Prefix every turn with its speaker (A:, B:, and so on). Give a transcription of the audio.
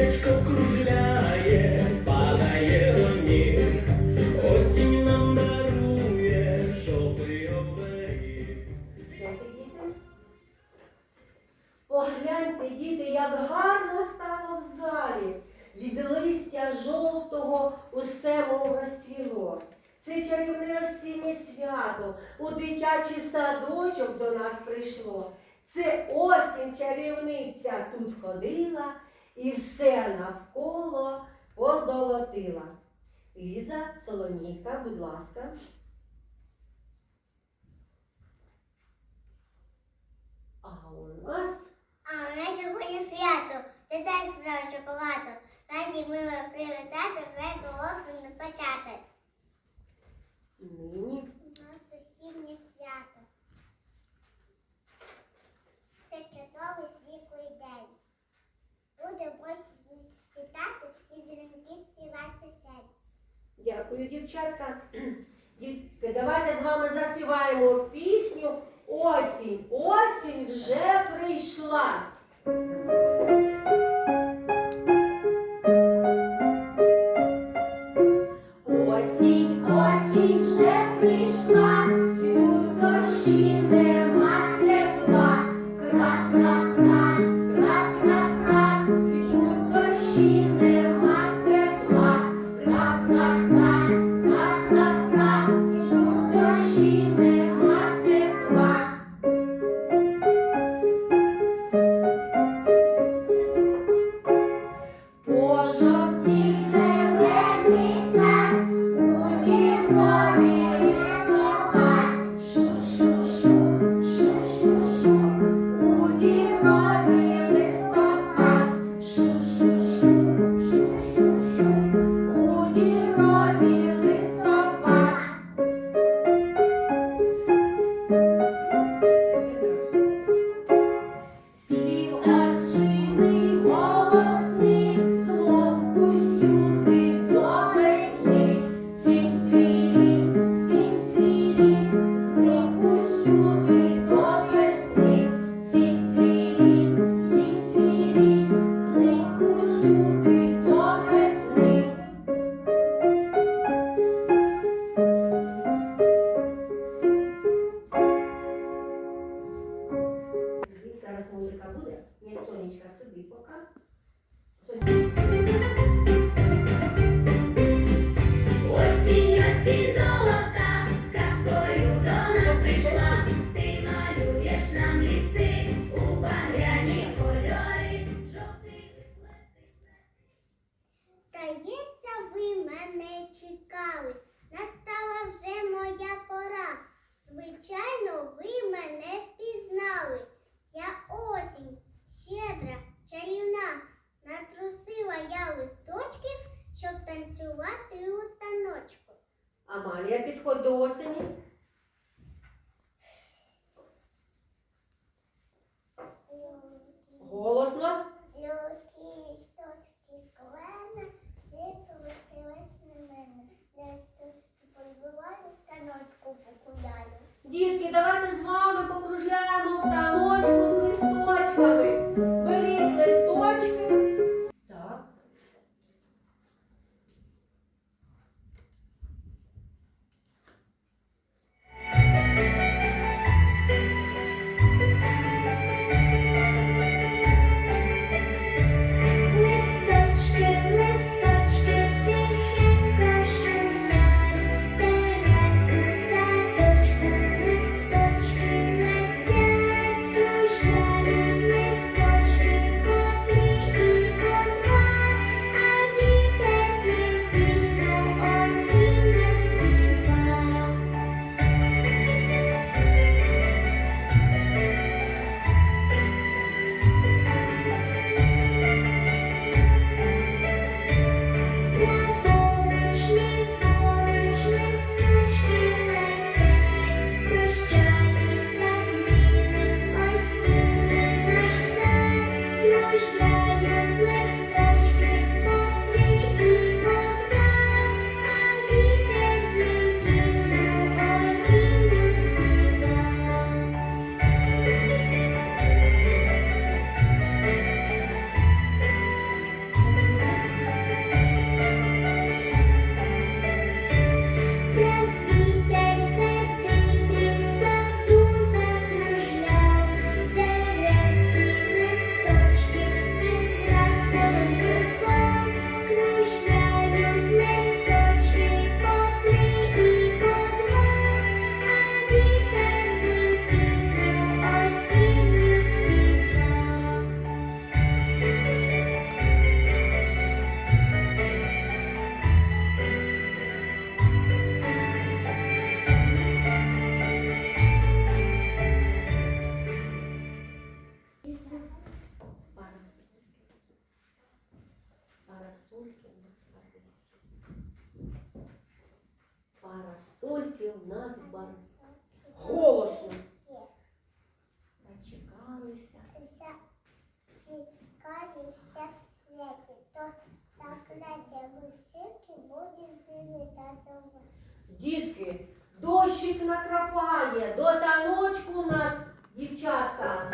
A: Листячко кружляє, падає до ніг, осінь нам дарує жовтий оберіг.
B: Погляньте, діти, як гарно стало в залі. Від листя жовтого усе мов розцвіло. Це чарівне осіннє свято, у дитячий садочок до нас прийшло. Це осінь чарівниця тут ходила і все навколо позолотила. Ліза, Соломійка, будь ласка. А у нас
C: А у нас сьогодні свято, дітей справа шоколаду. Раді ми вас привітати, вже осені почати.
B: нині
C: У нас осіннє свято. Будемо осінь вітати і дзвінки співати пісень.
B: Дякую, дівчатка. Дітки, давайте з вами заспіваємо пісню Осінь. Осінь вже прийшла.
C: Чекали. Настала вже моя пора. Звичайно, ви мене впізнали. Я осінь, щедра, чарівна. Натрусила я листочків, щоб танцювати у таночку.
B: Амалія, підходь до осені. Голосно. До таночку нас, дівчатка.